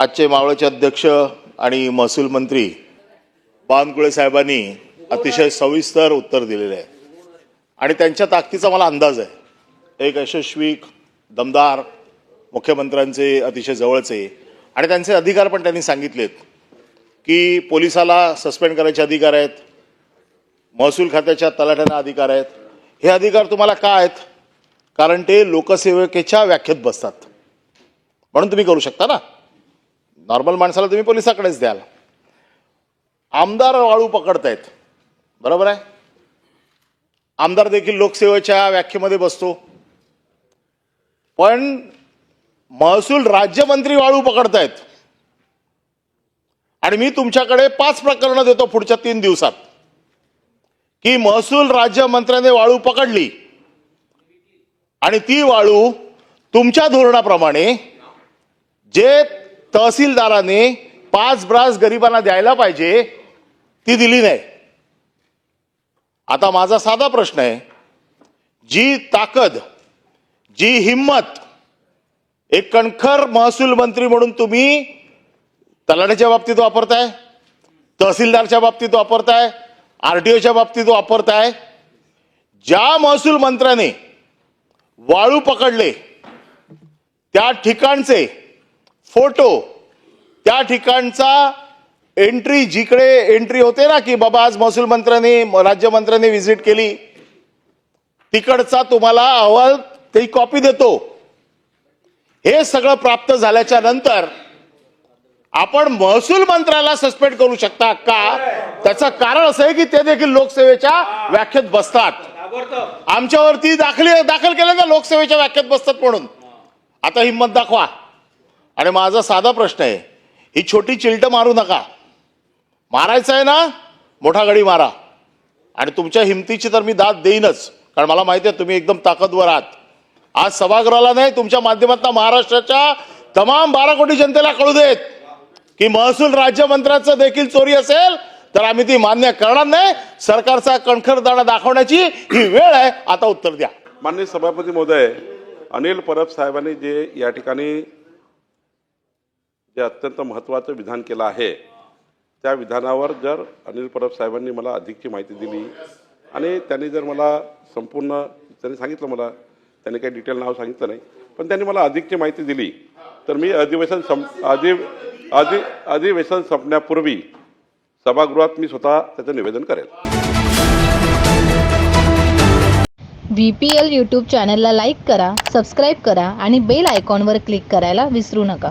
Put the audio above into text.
आजचे मावळचे अध्यक्ष आणि महसूल मंत्री बावनकुळे साहेबांनी अतिशय सविस्तर उत्तर दिलेले आहे. आणि त्यांच्या ताकदीचा मला अंदाज आहे. एक यशस्वी दमदार मुख्यमंत्र्यांचे अतिशय जवळचे आणि त्यांचे अधिकार पण त्यांनी सांगितलेत की पोलिसाला सस्पेंड करायचे अधिकार आहेत महसूल खात्याच्या तलाठ्यांना अधिकार आहेत. हे अधिकार तुम्हाला का आहेत? कारण ते लोकसेवकेच्या व्याख्येत बसतात. म्हणून तुम्ही करू शकता ना? नॉर्मल माणसाला तुम्ही पोलिसाकडेच द्याल. आमदार वाळू पकडतायत. बरोबर आहे? आमदार देखील लोकसेवेच्या व्याख्येमध्ये बसतो. पण महसूल राज्यमंत्री वाळू पकडतायत. आणि मी तुमच्याकडे पाच प्रकरणं देतो पुढच्या तीन दिवसात. की महसूल राज्यमंत्र्याने वाळू पकडली. आणि ती वाळू तुमच्या धोरणाप्रमाणे जे तहसीलदाराने पाच ब्रास गरिबांना द्यायला पाहिजे ती दिली नाही. आता माझा साधा प्रश्न आहे जी ताकद जी हिंमत एक कणखर महसूल मंत्री म्हणून तुम्ही तलाठ्याच्या बाबतीत वापरताय तहसीलदारच्या बाबतीत वापरताय आर टी ओच्या बाबतीत वापरताय ज्या महसूल मंत्र्याने वाळू पकडले त्या ठिकाणचे फोटो. त्या ठिकाणचा एंट्री जिकडे एंट्री होते ना की बाबा आज महसूल मंत्र्यांनी राज्यमंत्र्यांनी व्हिजिट केली. तिकडचा तुम्हाला अहवाल ती कॉपी देतो. हे सगळं प्राप्त झाल्याच्यानंतर आपण महसूल मंत्र्याला सस्पेंड करू शकता का? त्याचं कारण असं आहे की ते देखील लोकसेवेच्या व्याख्येत बसतात. आमच्यावरती दाखली दाखल केलं ना लोकसेवेच्या व्याख्येत बसतात म्हणून. आता हिंमत दाखवा. आणि माझा साधा प्रश्न आहे ही छोटी चिलटं मारू नका. मारायचं आहे ना मोठा गडी मारा. आणि तुमच्या हिमतीची तर मी दाद देईनच कारण मला माहिती आहे तुम्ही एकदम ताकदवर आहात. आज सभागृहाला नाही तुमच्या माध्यमातून महाराष्ट्राच्या तमाम बारा कोटी जनतेला कळू देत की महसूल राज्यमंत्र्याचं देखील चोरी असेल तर आम्ही ती मान्य करणार नाही. सरकारचा कणखरदाणा दाखवण्याची ही वेळ आहे. आता उत्तर द्या. माननीय सभापती महोदय अनिल परब साहेबांनी जे या ठिकाणी जे अत्यंत महत्त्वाचं विधान केलं आहे त्या विधानावर जर अनिल परब साहेबांनी मला अधिकची माहिती दिली आणि त्यांनी जर मला संपूर्ण त्यांनी सांगितलं मला त्यांनी काही डिटेल नाव सांगितलं नाही पण त्यांनी मला अधिकची माहिती दिली तर मी अधिवेशन संप अधि अधि अधिवेशन संपण्यापूर्वी सभागृहात मी स्वतः त्याचं निवेदन करेल. व्ही पी एल यूट्यूब चॅनलला लाईक करा सबस्क्राईब करा आणि बेल आयकॉनवर क्लिक करायला विसरू नका.